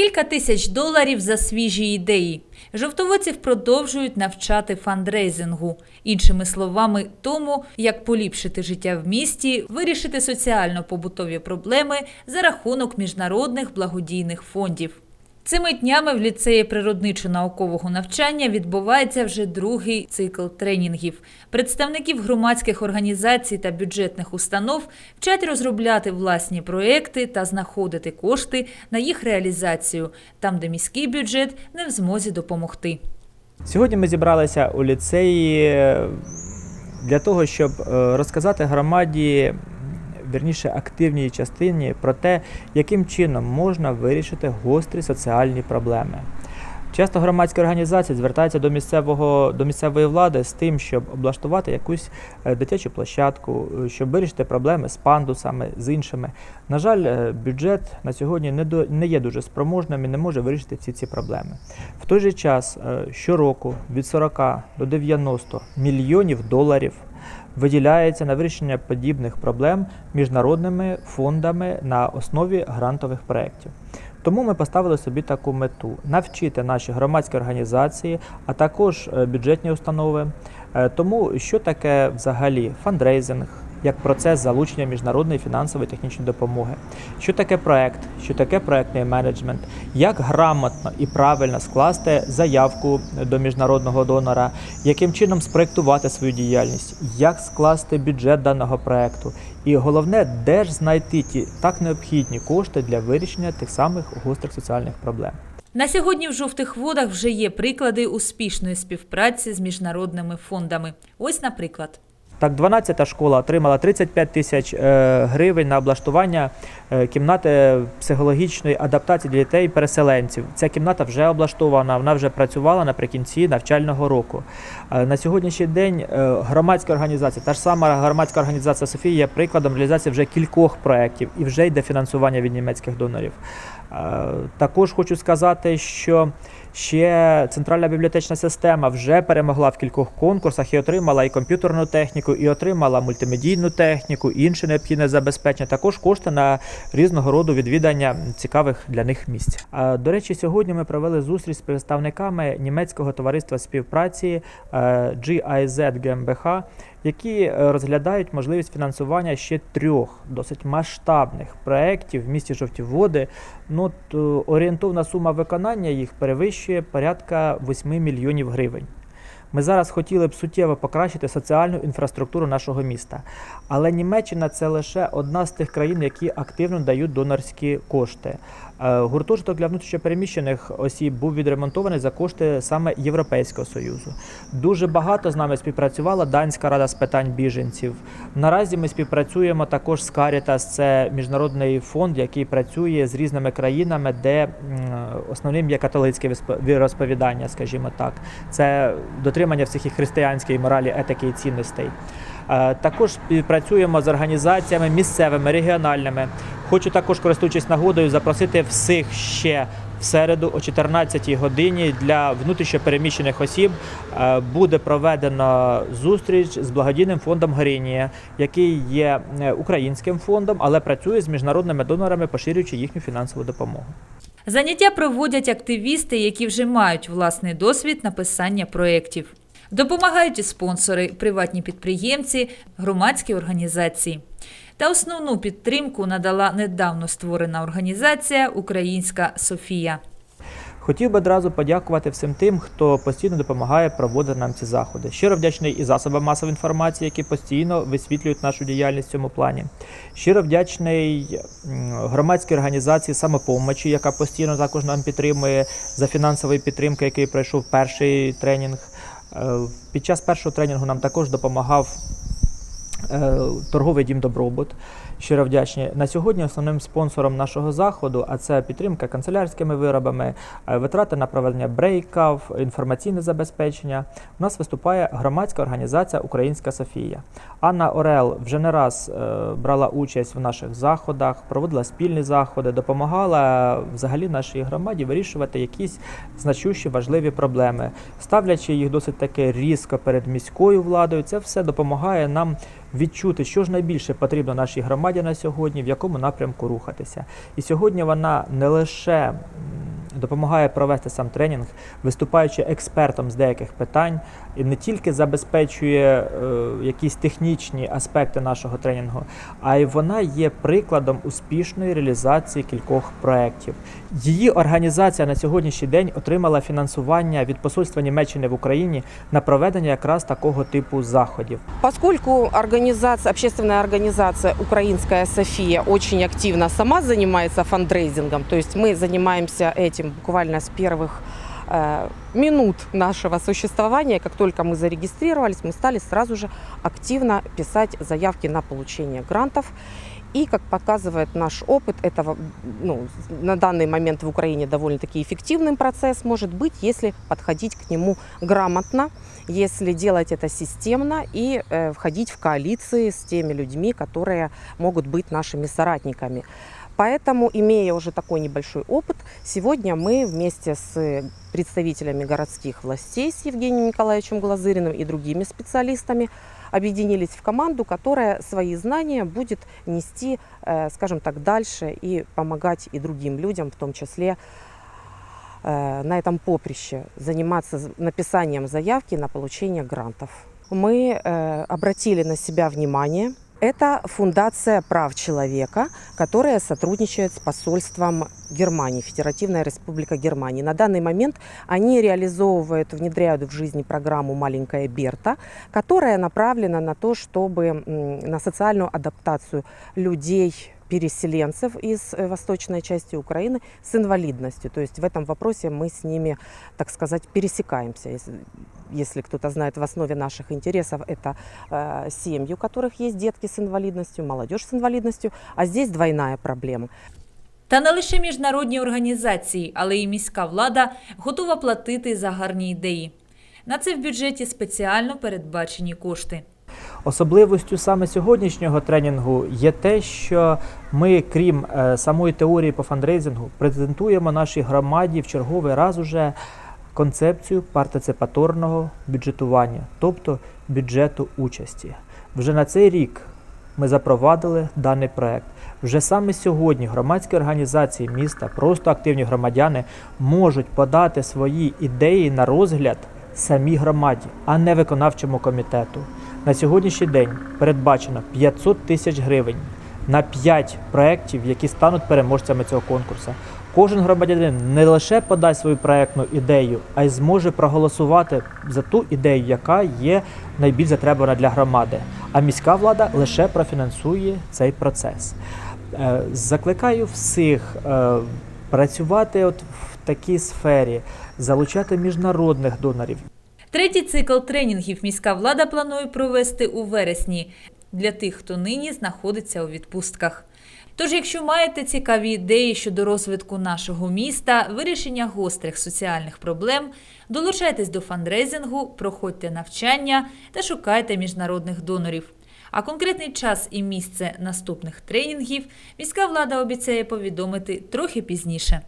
Кілька тисяч доларів за свіжі ідеї. Жовтоводців продовжують навчати фандрейзингу. Іншими словами, тому, як поліпшити життя в місті, вирішити соціально-побутові проблеми за рахунок міжнародних благодійних фондів. Цими днями в ліцеї природничо-наукового навчання відбувається вже другий цикл тренінгів. Представників громадських організацій та бюджетних установ вчать розробляти власні проекти та знаходити кошти на їх реалізацію, там, де міський бюджет не в змозі допомогти. Сьогодні ми зібралися у ліцеї е, для того, щоб е, розказати громаді, вірніше активній частині, про те, яким чином можна вирішити гострі соціальні проблеми. Часто громадські організації звертаються до місцевого до місцевої влади з тим, щоб облаштувати якусь е, дитячу площадку, е, щоб вирішити проблеми з пандусами, з іншими. На жаль, е, бюджет на сьогодні не до не є дуже спроможним і не може вирішити всі ці проблеми. В той же час щороку від 40 до 90 мільйонів доларів виділяється на вирішення подібних проблем міжнародними фондами на основі грантових проєктів. Тому ми поставили собі таку мету навчити наші громадські організації, а також е, бюджетні установи. е, Тому що таке взагалі фандрейзинг, як процес залучення міжнародної фінансової технічної допомоги, що таке проект, що таке проектний менеджмент, як грамотно і правильно скласти заявку до міжнародного донора, яким чином спроектувати свою діяльність, як скласти бюджет даного проекту, і головне, де ж знайти ті так необхідні кошти для вирішення тих самих гострих соціальних проблем. На сьогодні в жовтих водах вже є приклади успішної співпраці з міжнародними фондами. Ось, наприклад. Так, 12-та школа отримала 35 тисяч е, гривень на облаштування е, кімнати психологічної адаптації для дітей-переселенців. Ця кімната вже облаштована, вона вже працювала наприкінці навчального року. Е, На сьогоднішній день е, громадська організація, та ж сама громадська організація Софія є прикладом реалізації вже кількох проєктів і вже йде фінансування від німецьких донорів. Е, Також хочу сказати, що ще центральна бібліотечна система вже перемогла в кількох конкурсах і отримала і комп'ютерну техніку, і отримала мультимедійну техніку, і інше необхідне забезпечення. Також кошти на різного роду відвідання цікавих для них місць. До речі, сьогодні ми провели зустріч з представниками німецького товариства співпраці е, GIZ GmbH, які е, розглядають можливість фінансування ще трьох досить масштабних проєктів в місті Жовті Води. Ну, е, орієнтовна сума виконання їх перевищує порядка 8 мільйонів гривень. Ми зараз хотіли б суттєво покращити соціальну інфраструктуру нашого міста. Але Німеччина це лише одна з тих країн, які активно дають донорські кошти. Е, Гуртожиток для внутрішньопереміщених осіб був відремонтований за кошти саме Європейського Союзу. Дуже багато з нами співпрацювала Данська рада з питань біженців. Наразі ми співпрацюємо також з Caritas, це міжнародний фонд, який працює з різними країнами, де основним є католицьке віросповідання, скажімо так. Це дотримання всіх і християнської моралі, етики і цінностей. Е, Також співпрацюємо з організаціями місцевими, регіональними. Хочу також, користуючись нагодою, запросити всіх ще в середу о 14 годині для внутрішньопереміщених осіб е, буде проведено зустріч з благодійним фондом Горінія, який є е, українським фондом, але працює з міжнародними донорами, поширюючи їхню фінансову допомогу. Заняття проводять активісти, які вже мають власний досвід написання проєктів. Допомагають і спонсори, приватні підприємці, громадські організації. Та основну підтримку надала недавно створена організація Українська Софія. Хотів би одразу подякувати всім тим, хто постійно допомагає проводити нам ці заходи. Щиро вдячний і засобам масової інформації, які постійно висвітлюють нашу діяльність в цьому плані. Щиро вдячний громадській організації самопомочі, яка постійно також нам підтримує за фінансовою підтримкою, який пройшов перший тренінг. Е, Під час першого тренінгу нам також допомагав торговий дім Добробут. Щиро вдячні. На сьогодні основним спонсором нашого заходу, а це підтримка канцелярськими виробами, е, витрати на проведення брейкав, інформаційне забезпечення. У нас виступає громадська організація Українська Софія. Анна Орел вже не раз е, брала участь в наших заходах, проводила спільні заходи, допомагала взагалі нашій громаді вирішувати якісь значущі важливі проблеми, ставлячи їх досить таки різко перед міською владою. Це все допомагає нам відчути, що ж найбільше потрібно нашій громаді на сьогодні, в якому напрямку рухатися. І сьогодні вона не лише допомагає провести сам тренінг, виступаючи експертом з деяких питань, і не тільки забезпечує е, якісь технічні аспекти нашого тренінгу, а й вона є прикладом успішної реалізації кількох проєктів. Її організація на сьогоднішній день отримала фінансування від посольства Німеччини в Україні на проведення якраз такого типу заходів. Поскольку организация, общественная организация «Украинская София» очень активно сама занимается фандрейзингом, то есть мы занимаемся этим буквально с первых э, минут нашего существования, как только мы зарегистрировались, мы стали сразу же активно писать заявки на получение грантов. И, как показывает наш опыт, это ну, на данный момент в Украине довольно-таки эффективный процесс может быть, если подходить к нему грамотно, если делать это системно и э, входить в коалиции с теми людьми, которые могут быть нашими соратниками. Поэтому, имея уже такой небольшой опыт, сегодня мы вместе с представителями городских властей, с Евгением Николаевичем Глазыриным и другими специалистами, объединились в команду, которая свои знания будет нести, э, скажем так, дальше и помогать и другим людям, в том числе э, на этом поприще, заниматься написанием заявки на получение грантов. Мы э, обратили на себя внимание. Это фундация прав человека, которая сотрудничает с посольством Германии, Федеративная Республика Германии. На данный момент они реализовывают, внедряют в жизни программу «Маленькая Берта», которая направлена на то, чтобы м, на социальную адаптацию людей, переселенцев из э, восточной части Украины с инвалидностью. То есть в этом вопросе мы с ними, так сказать, пересекаемся. Если, если кто-то знает, в основе наших интересов это э, семьи, у которых есть детки с инвалидностью, молодежь с инвалидностью, а здесь двойная проблема. Та не лише міжнародні організації, але й міська влада готова платити за гарні ідеї. На це в бюджеті спеціально передбачені кошти. Особливостю саме сьогоднішнього тренінгу є те, що ми, крім е, самої теорії по фандрейзингу, презентуємо нашій громаді в черговий раз уже концепцію партиципаторного бюджетування, тобто бюджету участі. Вже на цей рік ми запровадили даний проект. Вже саме сьогодні громадські організації міста, просто активні громадяни можуть подати свої ідеї на розгляд самій громаді, а не виконавчому комітету. На сьогоднішній день передбачено 500 тисяч гривень на 5 проєктів, які стануть переможцями цього конкурсу. Кожен громадянин не лише подасть свою проєктну ідею, а й зможе проголосувати за ту ідею, яка є найбільш затребувана для громади. А міська влада лише профінансує цей процес. Е, Закликаю всіх е, працювати от в такій сфері, залучати міжнародних донорів. Третій цикл тренінгів міська влада планує провести у вересні для тих, хто нині знаходиться у відпустках. Тож, якщо маєте цікаві ідеї щодо розвитку нашого міста, вирішення гострих соціальних проблем, долучайтесь до фандрейзингу, проходьте навчання та шукайте міжнародних донорів. А конкретний час і місце наступних тренінгів міська влада обіцяє повідомити трохи пізніше.